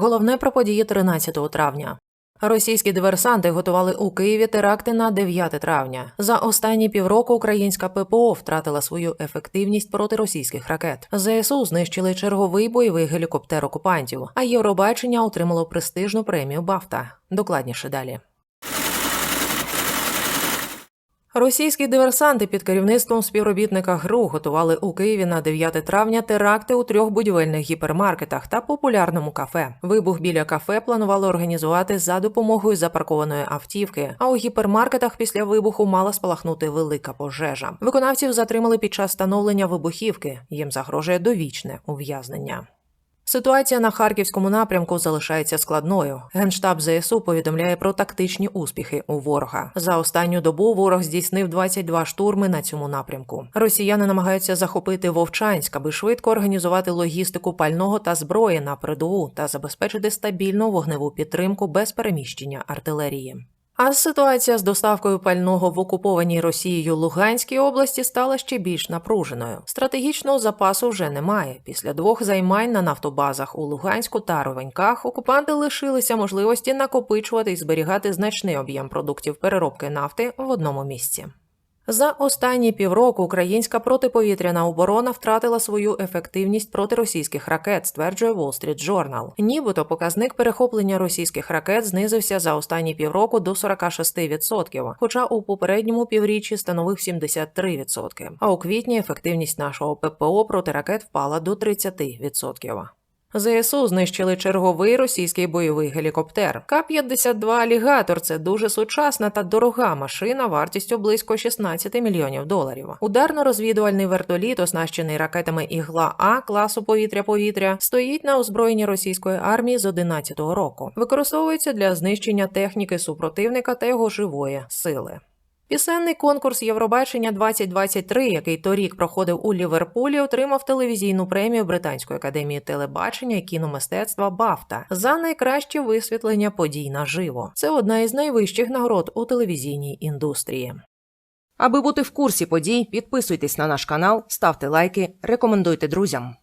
Головне про події 13 травня. Російські диверсанти готували у Києві теракти на 9 травня. За останні півроку українська ППО втратила свою ефективність проти російських ракет. ЗСУ знищили черговий бойовий гелікоптер окупантів, а Євробачення отримало престижну премію Бафта. Докладніше далі. Російські диверсанти під керівництвом співробітника ГРУ готували у Києві на 9 травня теракти у трьох будівельних гіпермаркетах та популярному кафе. Вибух біля кафе планували організувати за допомогою запаркованої автівки. А у гіпермаркетах після вибуху мала спалахнути велика пожежа. Виконавців затримали під час встановлення вибухівки. Їм загрожує довічне ув'язнення. Ситуація на харківському напрямку залишається складною. Генштаб ЗСУ повідомляє про тактичні успіхи у ворога. За останню добу ворог здійснив 22 штурми на цьому напрямку. Росіяни намагаються захопити Вовчанськ, аби швидко організувати логістику пального та зброї на передову та забезпечити стабільну вогневу підтримку без переміщення артилерії. А ситуація з доставкою пального в окупованій Росією Луганській області стала ще більш напруженою. Стратегічного запасу вже немає. Після двох займань на нафтобазах у Луганську та Ровеньках окупанти лишилися можливості накопичувати і зберігати значний об'єм продуктів переробки нафти в одному місці. За останні півроку українська протиповітряна оборона втратила свою ефективність проти російських ракет, стверджує Wall Street Journal. Нібито показник перехоплення російських ракет знизився за останні півроку до 46%, хоча у попередньому півріччі становив 73%. А у квітні ефективність нашого ППО проти ракет впала до 30%. ЗСУ знищили черговий російський бойовий гелікоптер. К-52 алігатор це дуже сучасна та дорога машина вартістю близько 16 мільйонів доларів. Ударно-розвідувальний вертоліт, оснащений ракетами ігла А класу повітря-повітря, стоїть на озброєнні російської армії з 11-го року. Використовується для знищення техніки супротивника та його живої сили. Пісенний конкурс Євробачення 2023, який торік проходив у Ліверпулі, отримав телевізійну премію Британської академії телебачення і кіномистецтва Бафта за найкраще висвітлення подій наживо. Це одна із найвищих нагород у телевізійній індустрії. Аби бути в курсі подій, підписуйтесь на наш канал, ставте лайки, рекомендуйте друзям.